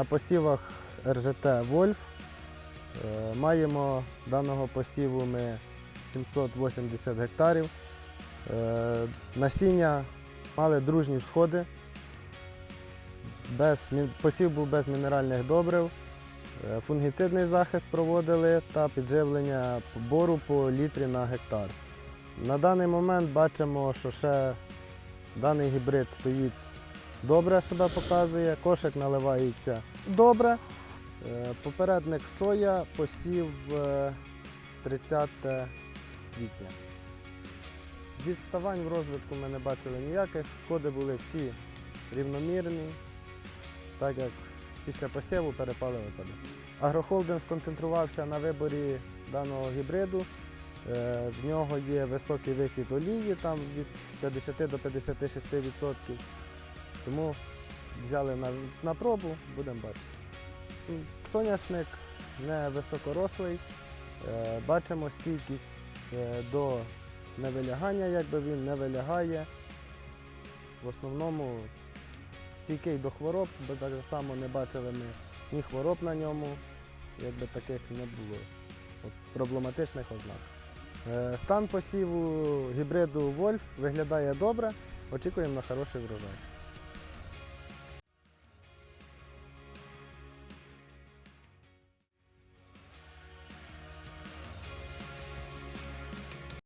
На посівах РЖТ Вольф е, маємо даного посіву ми 780 гектарів. Е, Насіння мали дружні всходи. Без, посів був без мінеральних добрив. Е, Фунгіцидний захист проводили та підживлення бору по літрі на гектар. На даний момент бачимо, що ще даний гібрид стоїть добре себе показує, кошик наливається добре. Е, Попередник соя посів е, 30 квітня. Відставань в розвитку ми не бачили ніяких, сходи були всі рівномірні, так як після посіву перепали випади. Агрохолдинг сконцентрувався на виборі даного гібриду. Е, В нього є високий вихід олії, там від 50 до 56%. Тому взяли на, на пробу, будемо бачити. Соняшник не високорослий. Е, Бачимо стійкість е, до невилягання, якби він не вилягає. В основному стійкий до хвороб, бо так само не бачили ми ні хвороб на ньому, якби таких не було от, проблематичних ознак. Е, Стан посіву гібриду Вольф виглядає добре, очікуємо на хороший врожай.